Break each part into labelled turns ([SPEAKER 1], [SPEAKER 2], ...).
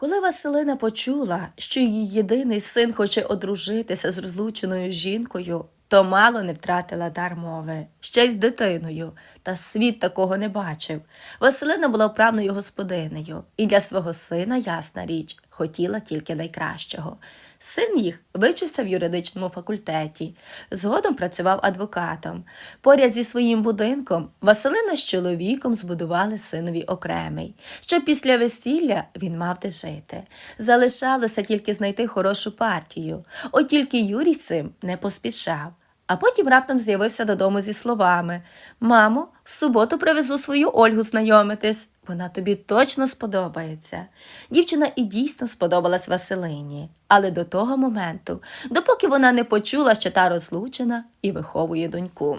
[SPEAKER 1] Коли Василина почула, що її єдиний син хоче одружитися з розлученою жінкою, то мало не втратила дар мови, ще й з дитиною, та світ такого не бачив. Василина була вправною господинею, і для свого сина, ясна річ, хотіла тільки найкращого. Син їх вивчився в юридичному факультеті, згодом працював адвокатом. Поряд зі своїм будинком Василина з чоловіком збудували синові окремий, щоб після весілля він мав де жити. Залишалося тільки знайти хорошу партію. От тільки Юрій цим не поспішав. А потім раптом з'явився додому зі словами Мамо, в суботу привезу свою Ольгу знайомитись. Вона тобі точно сподобається. Дівчина і дійсно сподобалась Василині, але до того моменту, допоки вона не почула, що та розлучена і виховує доньку.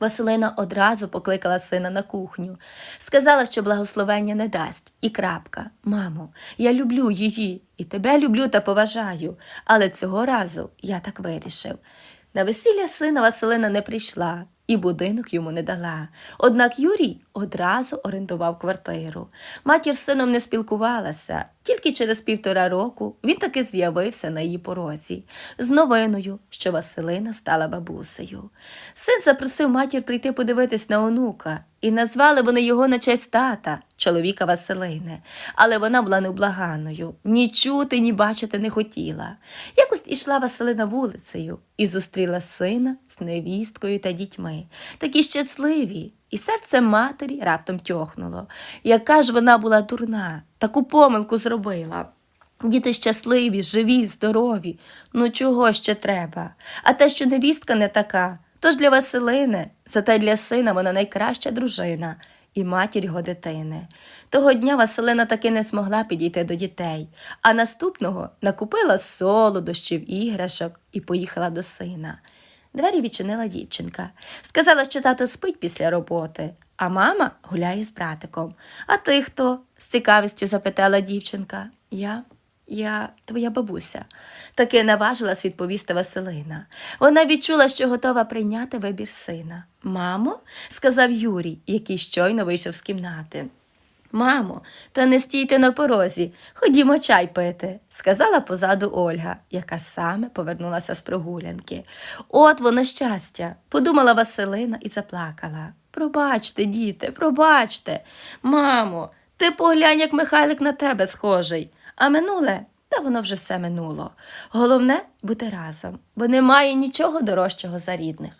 [SPEAKER 1] Василина одразу покликала сина на кухню, сказала, що благословення не дасть, і крапка. Мамо, я люблю її, і тебе люблю та поважаю, але цього разу я так вирішив. На весілля сина Василина не прийшла і будинок йому не дала. Однак Юрій одразу орендував квартиру. Матір з сином не спілкувалася. Тільки через півтора року він таки з'явився на її порозі з новиною, що Василина стала бабусею. Син запросив матір прийти подивитись на онука, і назвали вони його на честь тата, чоловіка Василини. Але вона була невблаганою, ні чути, ні бачити не хотіла. Якось ішла Василина вулицею і зустріла сина з невісткою та дітьми. Такі щасливі, і серце матері раптом тьохнуло. Яка ж вона була дурна, таку помилку зробила. Діти щасливі, живі, здорові. Ну чого ще треба? А те, що невістка не така, то ж для Василини, зате для сина вона найкраща дружина і матір його дитини. Того дня Василина таки не змогла підійти до дітей, а наступного накупила солодощів, іграшок і поїхала до сина. Двері відчинила дівчинка. Сказала, що тато спить після роботи, а мама гуляє з братиком. А ти хто? з цікавістю запитала дівчинка. Я. Я твоя бабуся, таки наважилась відповісти Василина. Вона відчула, що готова прийняти вибір сина. Мамо, сказав Юрій, який щойно вийшов з кімнати. Мамо, та не стійте на порозі, ходімо чай пити, сказала позаду Ольга, яка саме повернулася з прогулянки. От воно щастя, подумала Василина і заплакала. Пробачте, діти, пробачте. Мамо, ти поглянь, як Михайлик на тебе схожий. А минуле, та воно вже все минуло. Головне бути разом, бо немає нічого дорожчого за рідних.